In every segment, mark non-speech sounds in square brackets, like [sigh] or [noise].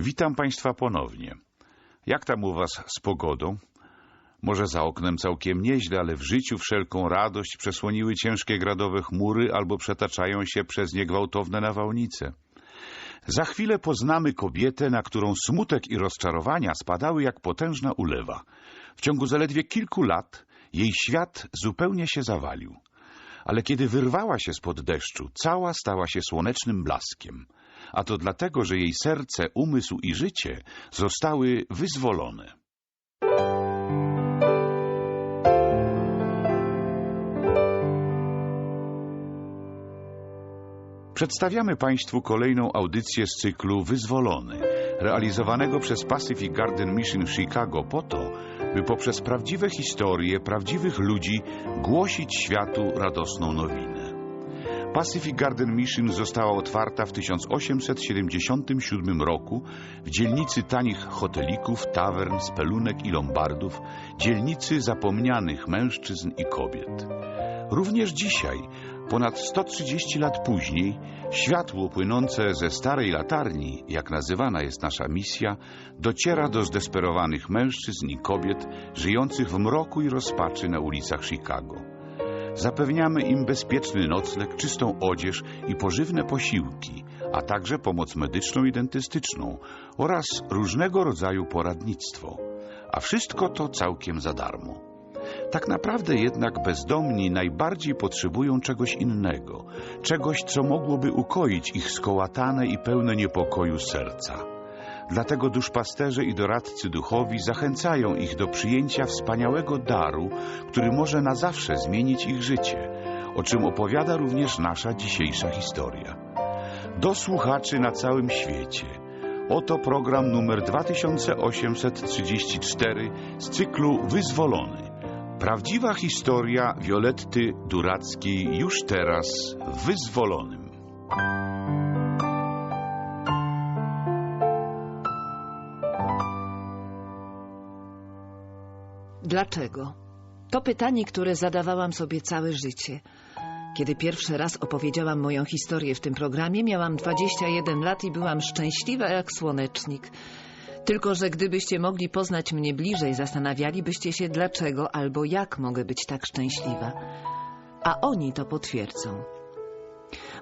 Witam Państwa ponownie. Jak tam u Was z pogodą? Może za oknem całkiem nieźle, ale w życiu wszelką radość przesłoniły ciężkie gradowe chmury albo przetaczają się przez nie gwałtowne nawałnice. Za chwilę poznamy kobietę, na którą smutek i rozczarowania spadały jak potężna ulewa. W ciągu zaledwie kilku lat jej świat zupełnie się zawalił. Ale kiedy wyrwała się spod deszczu, cała stała się słonecznym blaskiem. A to dlatego, że jej serce, umysł i życie zostały wyzwolone. Przedstawiamy Państwu kolejną audycję z cyklu Wyzwolony, realizowanego przez Pacific Garden Mission Chicago po to, by poprzez prawdziwe historie prawdziwych ludzi głosić światu radosną nowinę. Pacific Garden Mission została otwarta w 1877 roku w dzielnicy tanich hotelików, tawern, spelunek i lombardów, dzielnicy zapomnianych mężczyzn i kobiet. Również dzisiaj, ponad 130 lat później, światło płynące ze starej latarni, jak nazywana jest nasza misja, dociera do zdesperowanych mężczyzn i kobiet żyjących w mroku i rozpaczy na ulicach Chicago. Zapewniamy im bezpieczny nocleg, czystą odzież i pożywne posiłki, a także pomoc medyczną i dentystyczną oraz różnego rodzaju poradnictwo. A wszystko to całkiem za darmo. Tak naprawdę jednak bezdomni najbardziej potrzebują czegoś innego, czegoś, co mogłoby ukoić ich skołatane i pełne niepokoju serca. Dlatego duszpasterze i doradcy duchowi zachęcają ich do przyjęcia wspaniałego daru, który może na zawsze zmienić ich życie, o czym opowiada również nasza dzisiejsza historia. Do słuchaczy na całym świecie. Oto program numer 2834 z cyklu Wyzwolony. Prawdziwa historia Violetty Durackiej już teraz w Wyzwolonym. Dlaczego? To pytanie, które zadawałam sobie całe życie. Kiedy pierwszy raz opowiedziałam moją historię w tym programie, miałam 21 lat i byłam szczęśliwa jak słonecznik. Tylko, że gdybyście mogli poznać mnie bliżej, zastanawialibyście się, dlaczego albo jak mogę być tak szczęśliwa. A oni to potwierdzą.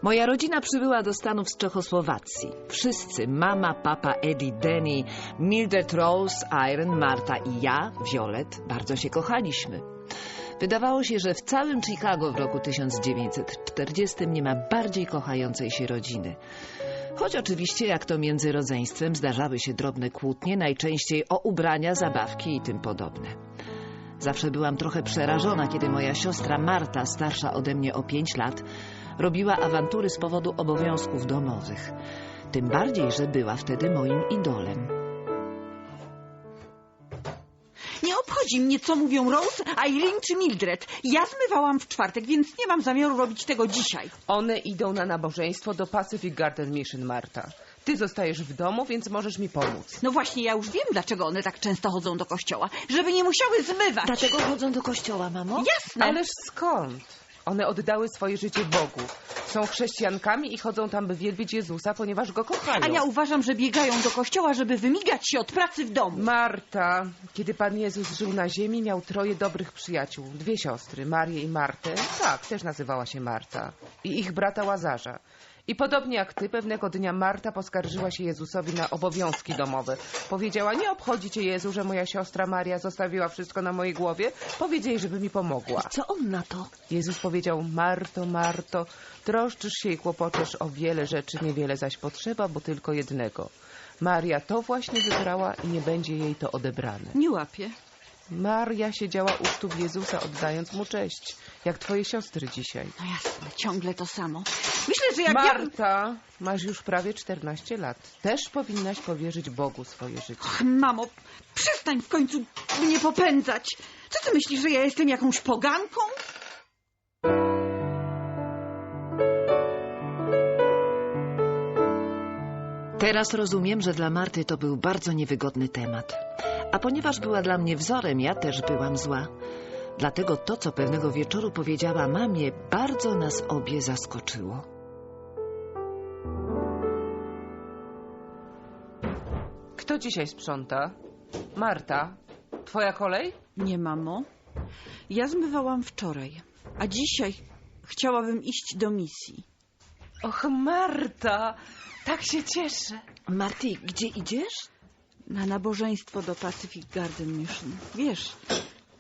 Moja rodzina przybyła do Stanów z Czechosłowacji. Wszyscy, mama, papa, Eddie, Denny, Mildred Rose, Iron, Marta i ja, Violet, bardzo się kochaliśmy. Wydawało się, że w całym Chicago w roku 1940 nie ma bardziej kochającej się rodziny. Choć oczywiście, jak to między rodzeństwem, zdarzały się drobne kłótnie, najczęściej o ubrania, zabawki i tym podobne. Zawsze byłam trochę przerażona, kiedy moja siostra Marta, starsza ode mnie o pięć lat, robiła awantury z powodu obowiązków domowych. Tym bardziej, że była wtedy moim idolem. Nie obchodzi mnie, co mówią Rose, Eileen czy Mildred. Ja zmywałam w czwartek, więc nie mam zamiaru robić tego dzisiaj. One idą na nabożeństwo do Pacific Garden Mission, Marta. Ty zostajesz w domu, więc możesz mi pomóc. No właśnie, ja już wiem, dlaczego one tak często chodzą do kościoła. Żeby nie musiały zmywać. Dlaczego chodzą do kościoła, mamo? Jasne. Ależ skąd? One oddały swoje życie Bogu. Są chrześcijankami i chodzą tam, by wielbić Jezusa, ponieważ go kochają. A ja uważam, że biegają do kościoła, żeby wymigać się od pracy w domu. Marta, kiedy Pan Jezus żył na ziemi, miał troje dobrych przyjaciół. Dwie siostry, Marię i Martę. Tak, też nazywała się Marta. I ich brata Łazarza. I podobnie jak ty, pewnego dnia Marta poskarżyła się Jezusowi na obowiązki domowe. Powiedziała, nie obchodzi cię Jezu, że moja siostra Maria zostawiła wszystko na mojej głowie. Powiedz jej, żeby mi pomogła. Co on na to? Jezus powiedział, Marto, Marto, troszczysz się i kłopoczesz o wiele rzeczy, niewiele zaś potrzeba, bo tylko jednego. Maria to właśnie wybrała i nie będzie jej to odebrane. Nie łapię. Maria siedziała u stóp Jezusa, oddając mu cześć, jak twoje siostry dzisiaj. No jasne, ciągle to samo. Myślę, że jak ja... Marta, masz już prawie 14 lat. Też powinnaś powierzyć Bogu swoje życie. Ach, Mamo, przestań w końcu mnie popędzać. Co ty myślisz, że ja jestem jakąś poganką? Teraz rozumiem, że dla Marty to był bardzo niewygodny temat. A ponieważ była dla mnie wzorem, ja też byłam zła. Dlatego to, co pewnego wieczoru powiedziała mamie, bardzo nas obie zaskoczyło. Kto dzisiaj sprząta? Marta. Twoja kolej? Nie, mamo. Ja zmywałam wczoraj, a dzisiaj chciałabym iść do misji. Och, Marta! Tak się cieszę. Marty, gdzie idziesz? Na nabożeństwo do Pacific Garden Mission. Wiesz,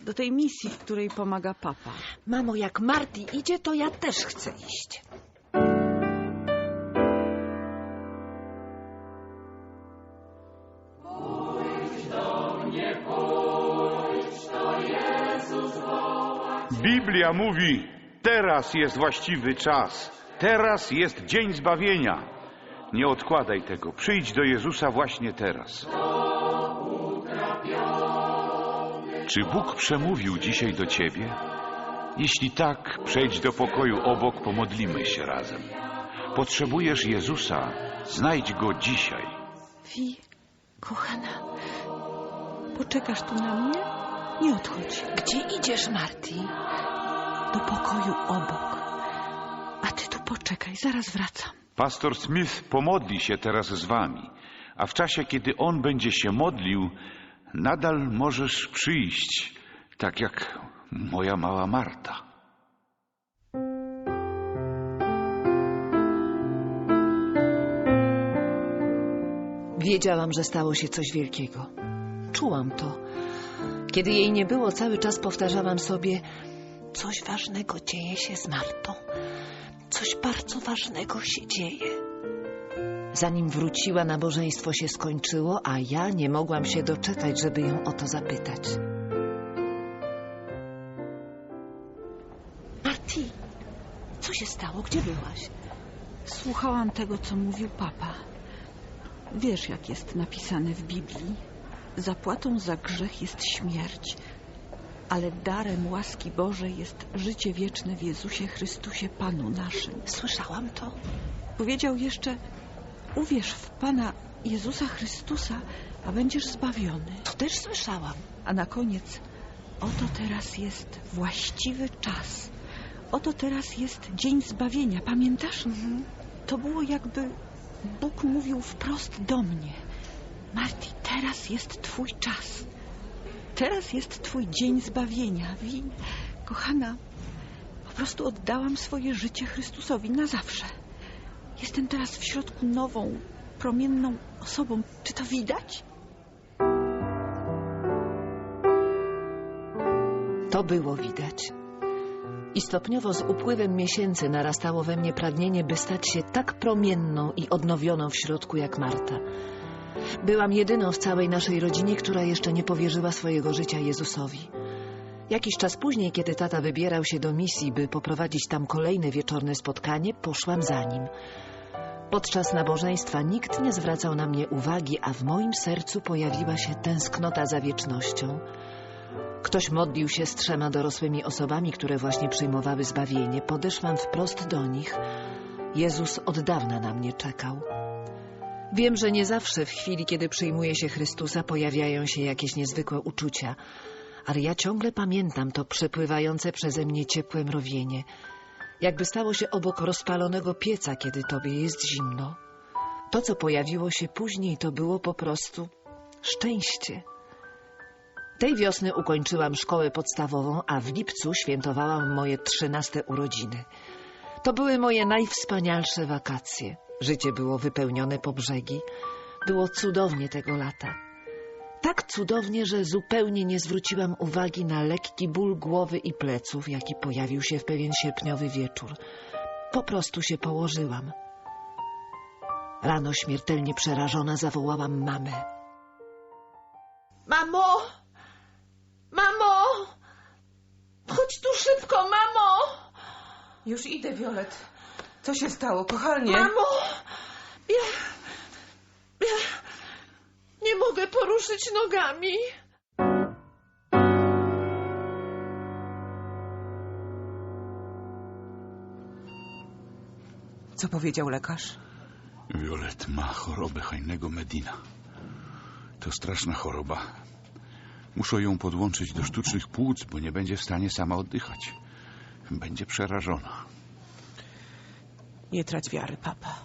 do tej misji, w której pomaga papa. Mamo, jak Marty idzie, to ja też chcę iść. Biblia mówi, teraz jest właściwy czas, teraz jest dzień zbawienia. Nie odkładaj tego, przyjdź do Jezusa właśnie teraz. Czy Bóg przemówił dzisiaj do ciebie? Jeśli tak, przejdź do pokoju obok, pomodlimy się razem. Potrzebujesz Jezusa, znajdź Go dzisiaj. Fi, kochana, poczekasz tu na mnie? Nie odchodź. Gdzie idziesz, Marty? Do pokoju obok. A ty tu poczekaj, zaraz wracam. Pastor Smith pomodli się teraz z wami, a w czasie, kiedy on będzie się modlił, nadal możesz przyjść, tak jak moja mała Marta. Wiedziałam, że stało się coś wielkiego. Czułam to. Kiedy jej nie było, cały czas powtarzałam sobie: Coś ważnego dzieje się z Martą. Coś bardzo ważnego się dzieje. Zanim wróciła, nabożeństwo się skończyło, a ja nie mogłam się doczekać, żeby ją o to zapytać. Marti, co się stało? Gdzie byłaś? Słuchałam tego, co mówił papa. Wiesz, jak jest napisane w Biblii? Zapłatą za grzech jest śmierć, ale darem łaski Bożej jest życie wieczne w Jezusie Chrystusie, Panu naszym. Słyszałam to. Powiedział jeszcze: Uwierz w Pana Jezusa Chrystusa, a będziesz zbawiony. To też słyszałam. A na koniec, oto teraz jest właściwy czas. Oto teraz jest dzień zbawienia. Pamiętasz? To było jakby Bóg mówił wprost do mnie. Marti, teraz jest twój czas. Teraz jest twój dzień zbawienia. Win, kochana, po prostu oddałam swoje życie Chrystusowi na zawsze. Jestem teraz w środku nową, promienną osobą. Czy to widać? To było widać. I stopniowo z upływem miesięcy narastało we mnie pragnienie, by stać się tak promienną i odnowioną w środku jak Marta. Byłam jedyną w całej naszej rodzinie, która jeszcze nie powierzyła swojego życia Jezusowi. Jakiś czas później, kiedy tata wybierał się do misji, by poprowadzić tam kolejne wieczorne spotkanie, poszłam za nim. Podczas nabożeństwa nikt nie zwracał na mnie uwagi, a w moim sercu pojawiła się tęsknota za wiecznością. Ktoś modlił się z trzema dorosłymi osobami, które właśnie przyjmowały zbawienie. Podeszłam wprost do nich. Jezus od dawna na mnie czekał. Wiem, że nie zawsze w chwili, kiedy przyjmuje się Chrystusa, pojawiają się jakieś niezwykłe uczucia, ale ja ciągle pamiętam to przepływające przeze mnie ciepłe mrowienie, jakby stało się obok rozpalonego pieca, kiedy tobie jest zimno. To, co pojawiło się później, to było po prostu szczęście. Tej wiosny ukończyłam szkołę podstawową, a w lipcu świętowałam moje trzynaste urodziny. To były moje najwspanialsze wakacje. Życie było wypełnione po brzegi. Było cudownie tego lata. Tak cudownie, że zupełnie nie zwróciłam uwagi na lekki ból głowy i pleców, jaki pojawił się w pewien sierpniowy wieczór. Po prostu się położyłam. Rano śmiertelnie przerażona zawołałam mamę. Mamo! Mamo! Chodź tu szybko, mamo! Już idę, Violet. Co się stało, kochanie? Mamo! Ja... Ja... Nie mogę poruszyć nogami. Co powiedział lekarz? Violet ma chorobę Hajnego Medina. To straszna choroba. Muszą ją podłączyć do sztucznych płuc, bo nie będzie w stanie sama oddychać. Będzie przerażona. Nie trać wiary, papa.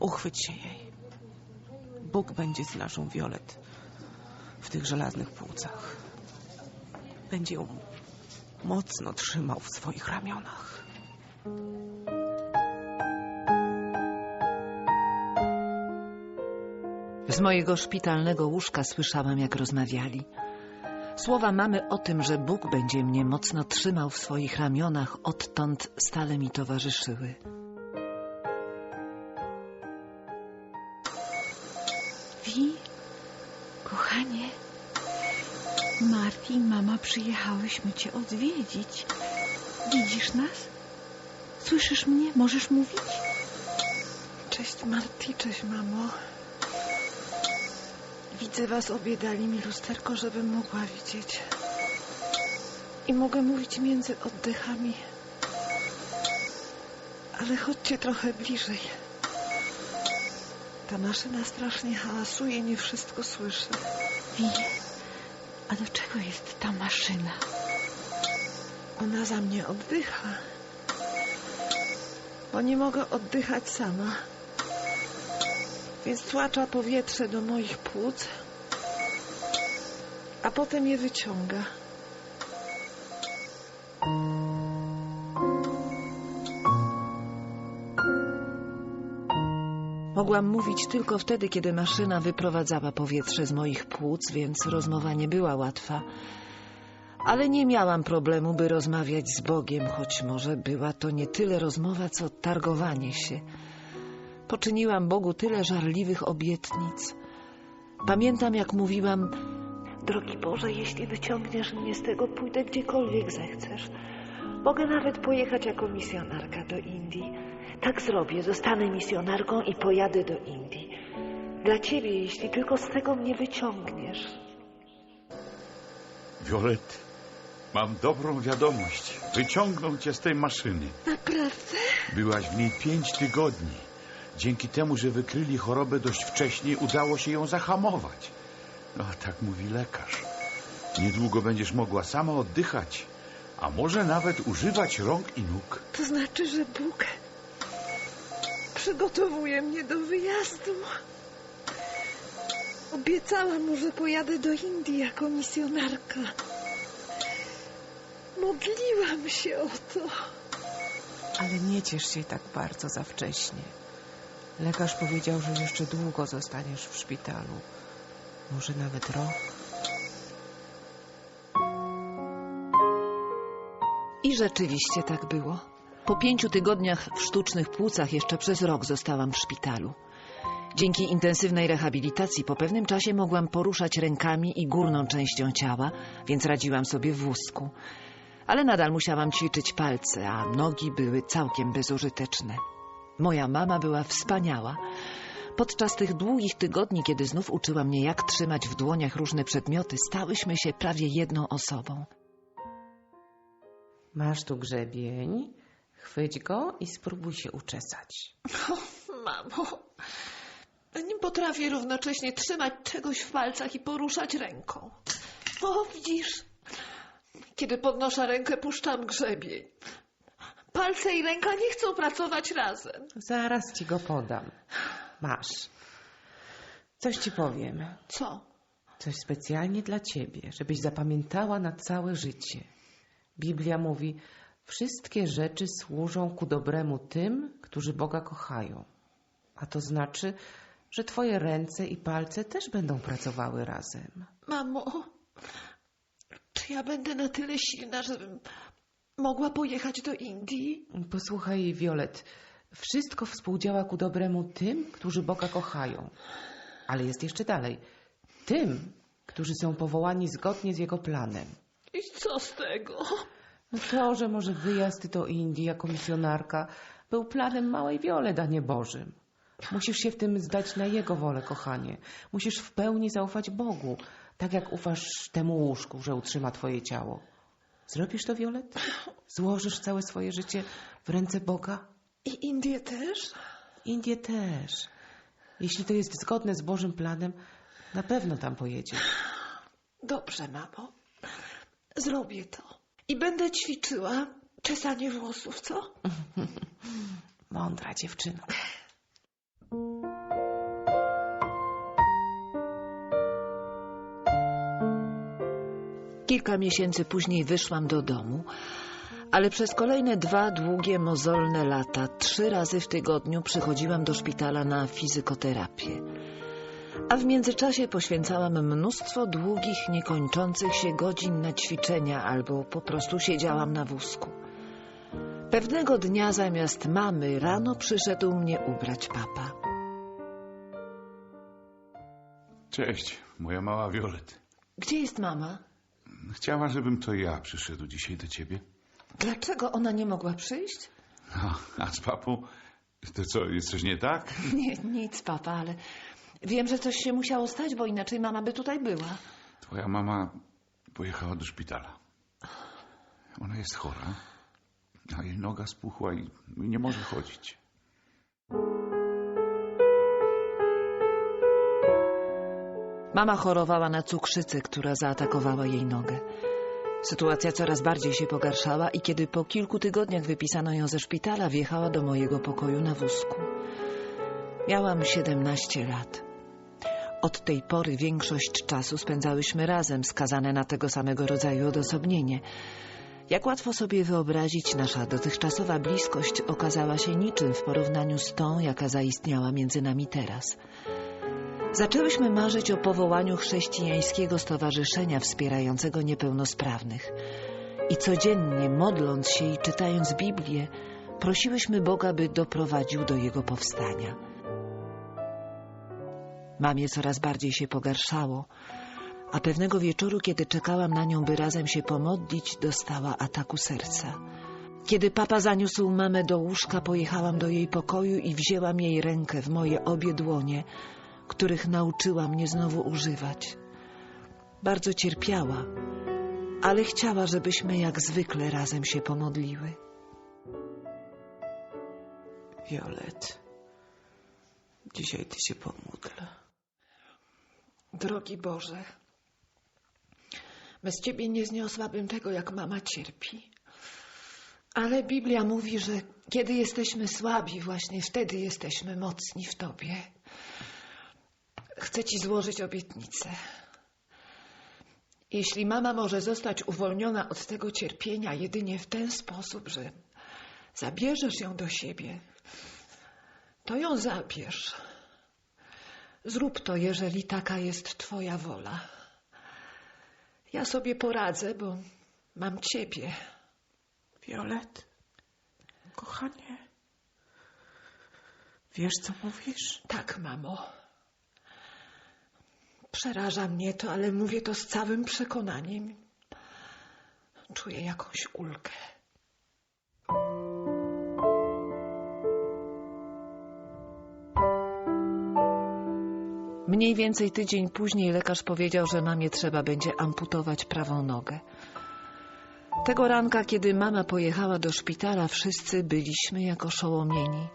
Uchwyć się jej. Bóg będzie z naszą Violet w tych żelaznych płucach. Będzie ją mocno trzymał w swoich ramionach. Z mojego szpitalnego łóżka słyszałam, jak rozmawiali. Słowa mamy o tym, że Bóg będzie mnie mocno trzymał w swoich ramionach, odtąd stale mi towarzyszyły. Przyjechałyśmy cię odwiedzić. Widzisz nas? Słyszysz mnie? Możesz mówić? Cześć Marti, cześć mamo. Widzę was obie, dali mi lusterko, żebym mogła widzieć. I mogę mówić między oddechami. Ale chodźcie trochę bliżej. Ta maszyna strasznie hałasuje, nie wszystko słyszę. Wi, a do czego jest ta maszyna? Ona za mnie oddycha. Bo nie mogę oddychać sama. Więc tłacza powietrze do moich płuc, a potem je wyciąga. Mogłam mówić tylko wtedy, kiedy maszyna wyprowadzała powietrze z moich płuc, więc rozmowa nie była łatwa. Ale nie miałam problemu, by rozmawiać z Bogiem, choć może była to nie tyle rozmowa, co targowanie się. Poczyniłam Bogu tyle żarliwych obietnic. Pamiętam, jak mówiłam: Drogi Boże, jeśli wyciągniesz mnie z tego, pójdę gdziekolwiek zechcesz. Mogę nawet pojechać jako misjonarka do Indii. Tak zrobię, zostanę misjonarką i pojadę do Indii. Dla ciebie, jeśli tylko z tego mnie wyciągniesz. Violet, mam dobrą wiadomość. Wyciągną cię z tej maszyny. Naprawdę? Byłaś w niej pięć tygodni. Dzięki temu, że wykryli chorobę dość wcześnie, udało się ją zahamować. No, tak mówi lekarz. Niedługo będziesz mogła sama oddychać, a może nawet używać rąk i nóg. To znaczy, że Bóg przygotowuje mnie do wyjazdu. Obiecałam mu, że pojadę do Indii jako misjonarka. Modliłam się o to. Ale nie ciesz się tak bardzo za wcześnie. Lekarz powiedział, że jeszcze długo zostaniesz w szpitalu. Może nawet rok. I rzeczywiście tak było. Po pięciu tygodniach w sztucznych płucach jeszcze przez rok zostałam w szpitalu. Dzięki intensywnej rehabilitacji po pewnym czasie mogłam poruszać rękami i górną częścią ciała, więc radziłam sobie w wózku. Ale nadal musiałam ćwiczyć palce, a nogi były całkiem bezużyteczne. Moja mama była wspaniała. Podczas tych długich tygodni, kiedy znów uczyła mnie, jak trzymać w dłoniach różne przedmioty, stałyśmy się prawie jedną osobą. Masz tu grzebień, chwyć go i spróbuj się uczesać. Mamo, nie potrafię równocześnie trzymać czegoś w palcach i poruszać ręką. O, widzisz, kiedy podnoszę rękę, puszczam grzebień. Palce i ręka nie chcą pracować razem. Zaraz ci go podam. Masz. Coś ci powiem. Co? Coś specjalnie dla ciebie, żebyś zapamiętała na całe życie. Biblia mówi: Wszystkie rzeczy służą ku dobremu tym, którzy Boga kochają. A to znaczy, że twoje ręce i palce też będą pracowały razem. Mamo, czy ja będę na tyle silna, żebym mogła pojechać do Indii? Posłuchaj, Violet. Wszystko współdziała ku dobremu tym, którzy Boga kochają. Ale jest jeszcze dalej. Tym, którzy są powołani zgodnie z Jego planem. I co z tego? No To, że może wyjazd do Indii jako misjonarka był planem małej Violet, a nie Bożym. Musisz się w tym zdać na Jego wolę, kochanie. Musisz w pełni zaufać Bogu, tak jak ufasz temu łóżku, że utrzyma twoje ciało. Zrobisz to, Violet? Złożysz całe swoje życie w ręce Boga? I Indię też? Indię też. Jeśli to jest zgodne z Bożym planem, na pewno tam pojedziesz. Dobrze, mamo. Zrobię to. I będę ćwiczyła czesanie włosów, co? [laughs] Mądra dziewczyna. Kilka miesięcy później wyszłam do domu, ale przez kolejne dwa długie, mozolne lata, trzy razy w tygodniu przychodziłam do szpitala na fizykoterapię. A w międzyczasie poświęcałam mnóstwo długich, niekończących się godzin na ćwiczenia albo po prostu siedziałam na wózku. Pewnego dnia zamiast mamy rano przyszedł mnie ubrać papa. Cześć, moja mała Violet. Gdzie jest mama? Chciała, żebym to ja przyszedł dzisiaj do ciebie. Dlaczego ona nie mogła przyjść? A, a z papą? To co, jest coś nie tak? [laughs] Nie, nic, papa, ale wiem, że coś się musiało stać, bo inaczej mama by tutaj była. Twoja mama pojechała do szpitala. Ona jest chora, a jej noga spuchła i i nie może chodzić. Mama chorowała na cukrzycę, która zaatakowała jej nogę. Sytuacja coraz bardziej się pogarszała i kiedy po kilku tygodniach wypisano ją ze szpitala, wjechała do mojego pokoju na wózku. Miałam 17 lat. Od tej pory większość czasu spędzałyśmy razem, skazane na tego samego rodzaju odosobnienie. Jak łatwo sobie wyobrazić, nasza dotychczasowa bliskość okazała się niczym w porównaniu z tą, jaka zaistniała między nami teraz. Zaczęłyśmy marzyć o powołaniu chrześcijańskiego stowarzyszenia wspierającego niepełnosprawnych. I codziennie, modląc się i czytając Biblię, prosiłyśmy Boga, by doprowadził do jego powstania. Mamie coraz bardziej się pogarszało, a pewnego wieczoru, kiedy czekałam na nią, by razem się pomodlić, dostała ataku serca. Kiedy papa zaniósł mamę do łóżka, pojechałam do jej pokoju i wzięłam jej rękę w moje obie dłonie, których nauczyła mnie znowu używać. Bardzo cierpiała, ale chciała, żebyśmy jak zwykle razem się pomodliły. Violet, dzisiaj ty się pomódl. Drogi Boże, bez Ciebie nie zniosłabym tego, jak mama cierpi. Ale Biblia mówi, że kiedy jesteśmy słabi, właśnie wtedy jesteśmy mocni w Tobie. Chcę Ci złożyć obietnicę. Jeśli mama może zostać uwolniona od tego cierpienia jedynie w ten sposób, że zabierzesz ją do siebie, to ją zabierz. Zrób to, jeżeli taka jest Twoja wola. Ja sobie poradzę, bo mam Ciebie. Violet, kochanie, wiesz co mówisz? Tak, mamo. Przeraża mnie to, ale mówię to z całym przekonaniem. Czuję jakąś ulgę. Mniej więcej tydzień później lekarz powiedział, że mamie trzeba będzie amputować prawą nogę. Tego ranka, kiedy mama pojechała do szpitala, wszyscy byliśmy jak oszołomieni.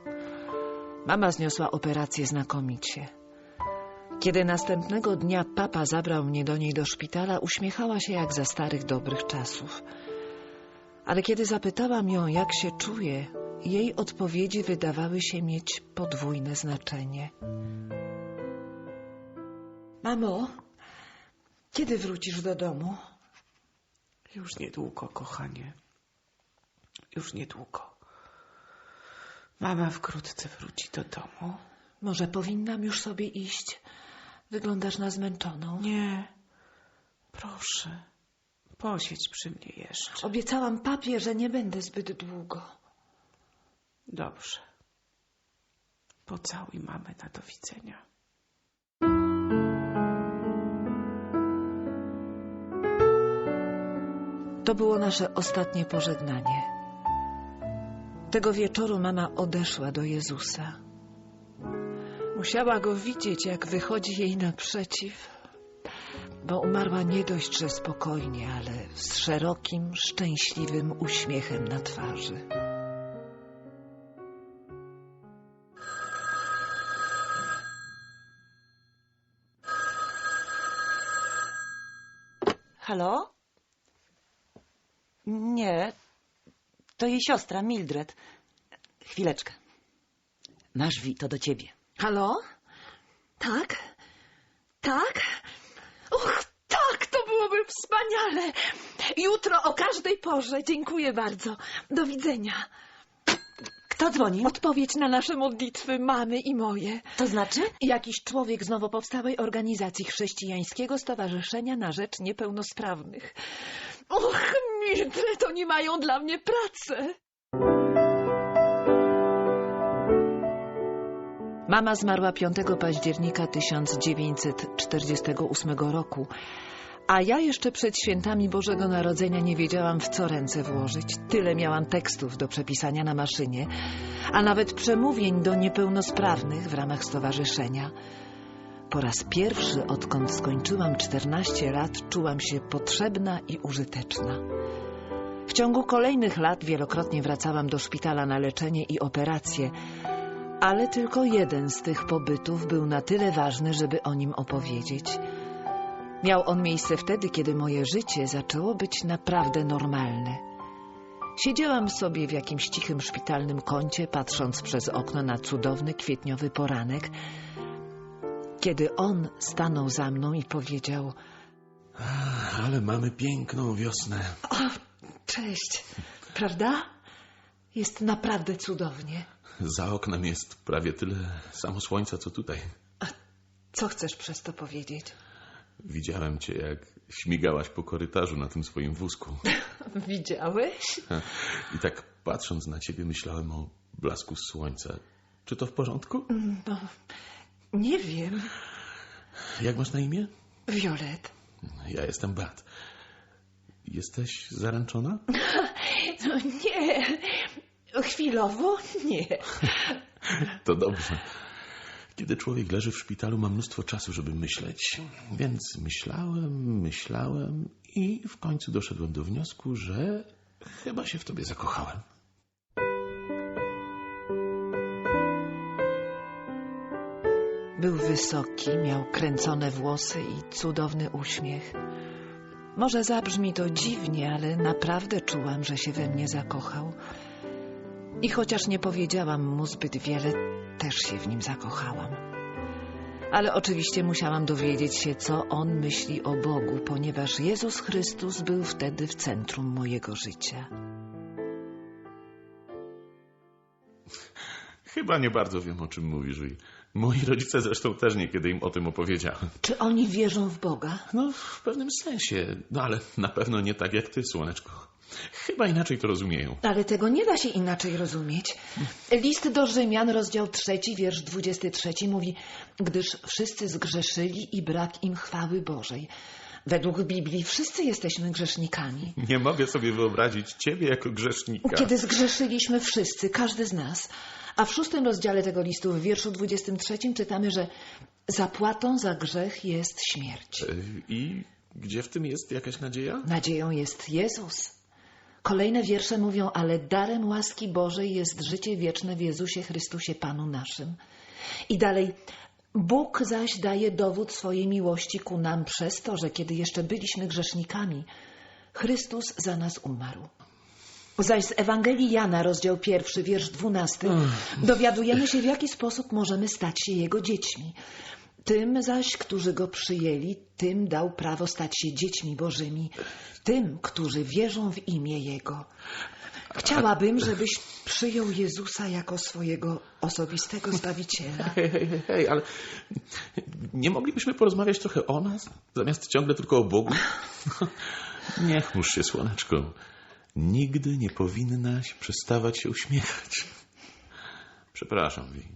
Mama zniosła operację znakomicie. Kiedy następnego dnia papa zabrał mnie do niej do szpitala, uśmiechała się jak za starych dobrych czasów. Ale kiedy zapytałam ją, jak się czuje, jej odpowiedzi wydawały się mieć podwójne znaczenie. Mamo, kiedy wrócisz do domu? Już niedługo, kochanie. Już niedługo. Mama wkrótce wróci do domu. Może powinnam już sobie iść? Wyglądasz na zmęczoną. Nie, proszę, posiedź przy mnie jeszcze. Obiecałam papie, że nie będę zbyt długo. Dobrze. Pocałuj mamę na do widzenia. To było nasze ostatnie pożegnanie. Tego wieczoru mama odeszła do Jezusa. Musiała go widzieć, jak wychodzi jej naprzeciw, bo umarła nie dość, że spokojnie, ale z szerokim, szczęśliwym uśmiechem na twarzy. Halo? Nie, to jej siostra, Mildred. Chwileczkę. Masz, Wi, to do ciebie. Halo? Tak? Tak? Och, tak, to byłoby wspaniale. Jutro o każdej porze. Dziękuję bardzo. Do widzenia. Kto dzwoni? Odpowiedź na nasze modlitwy mamy i moje. To znaczy? Jakiś człowiek z nowo powstałej organizacji chrześcijańskiego Stowarzyszenia na Rzecz Niepełnosprawnych. Och, Mildred, oni mają dla mnie pracę. Mama zmarła 5 października 1948 roku, a ja jeszcze przed świętami Bożego Narodzenia nie wiedziałam, w co ręce włożyć. Tyle miałam tekstów do przepisania na maszynie, a nawet przemówień do niepełnosprawnych w ramach stowarzyszenia. Po raz pierwszy, odkąd skończyłam 14 lat, czułam się potrzebna i użyteczna. W ciągu kolejnych lat wielokrotnie wracałam do szpitala na leczenie i operacje, ale tylko jeden z tych pobytów był na tyle ważny, żeby o nim opowiedzieć. Miał on miejsce wtedy, kiedy moje życie zaczęło być naprawdę normalne. Siedziałam sobie w jakimś cichym szpitalnym kącie, patrząc przez okno na cudowny kwietniowy poranek, kiedy on stanął za mną i powiedział: Ale mamy piękną wiosnę. O, cześć, prawda? Jest naprawdę cudownie. Za oknem jest prawie tyle samo słońca, co tutaj. Co chcesz przez to powiedzieć? Widziałem cię, jak śmigałaś po korytarzu na tym swoim wózku. [laughs] Widziałeś? I tak patrząc na ciebie, myślałem o blasku słońca. Czy to w porządku? No, nie wiem. Jak masz na imię? Violet. Ja jestem Bat. Jesteś zaręczona? [laughs] No nie. Chwilowo nie. [laughs] To dobrze. Kiedy człowiek leży w szpitalu, ma mnóstwo czasu, żeby myśleć. Więc myślałem, myślałem i w końcu doszedłem do wniosku, że chyba się w tobie zakochałem. Był wysoki, miał kręcone włosy i cudowny uśmiech. Może zabrzmi to dziwnie, ale naprawdę czułam, że się we mnie zakochał. I chociaż nie powiedziałam mu zbyt wiele, też się w nim zakochałam. Ale oczywiście musiałam dowiedzieć się, co on myśli o Bogu, ponieważ Jezus Chrystus był wtedy w centrum mojego życia. Chyba nie bardzo wiem, o czym mówisz. Moi rodzice zresztą też niekiedy im o tym opowiedziałem. Czy oni wierzą w Boga? No, w pewnym sensie. No, ale na pewno nie tak jak ty, słoneczko. Chyba inaczej to rozumieją. Ale tego nie da się inaczej rozumieć. List do Rzymian, rozdział trzeci, wiersz 23 mówi, gdyż wszyscy zgrzeszyli i brak im chwały Bożej. Według Biblii wszyscy jesteśmy grzesznikami. Nie mogę sobie wyobrazić ciebie jako grzesznika. Kiedy zgrzeszyliśmy wszyscy, każdy z nas. A w szóstym rozdziale tego listu, w wierszu 23 czytamy, że zapłatą za grzech jest śmierć. E, I gdzie w tym jest jakaś nadzieja? Nadzieją jest Jezus. Kolejne wiersze mówią, ale darem łaski Bożej jest życie wieczne w Jezusie Chrystusie Panu naszym. I dalej, Bóg zaś daje dowód swojej miłości ku nam przez to, że kiedy jeszcze byliśmy grzesznikami, Chrystus za nas umarł. Zaś z Ewangelii Jana, rozdział pierwszy, wiersz dwunasty, dowiadujemy się, w jaki sposób możemy stać się Jego dziećmi. Tym zaś, którzy Go przyjęli, tym dał prawo stać się dziećmi Bożymi. Tym, którzy wierzą w imię Jego. Chciałabym, żebyś przyjął Jezusa jako swojego osobistego Zbawiciela. Hej, hej, hej, ale nie moglibyśmy porozmawiać trochę o nas, zamiast ciągle tylko o Bogu? [laughs] Nie chmurz się, słoneczko. Nigdy nie powinnaś przestawać się uśmiechać. Przepraszam, Wi.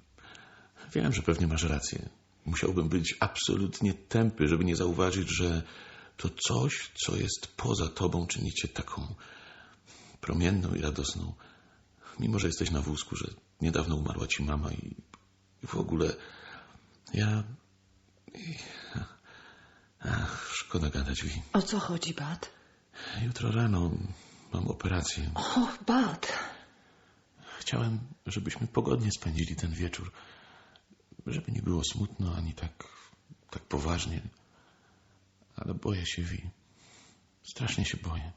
Wiem, że pewnie masz rację. Musiałbym być absolutnie tępy, żeby nie zauważyć, że to coś, co jest poza tobą, czyni cię taką promienną i radosną. Mimo, że jesteś na wózku, że niedawno umarła ci mama i, i w ogóle ja... i- Ach, szkoda gadać, Wi. O co chodzi, Bat? Jutro rano mam operację. O, Bat. Chciałem, żebyśmy pogodnie spędzili ten wieczór. Żeby nie było smutno ani tak, tak poważnie. Ale boję się, Wi. Strasznie się boję.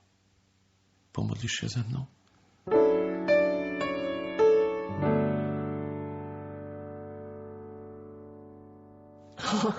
pomodliš sa za mnou? Oh,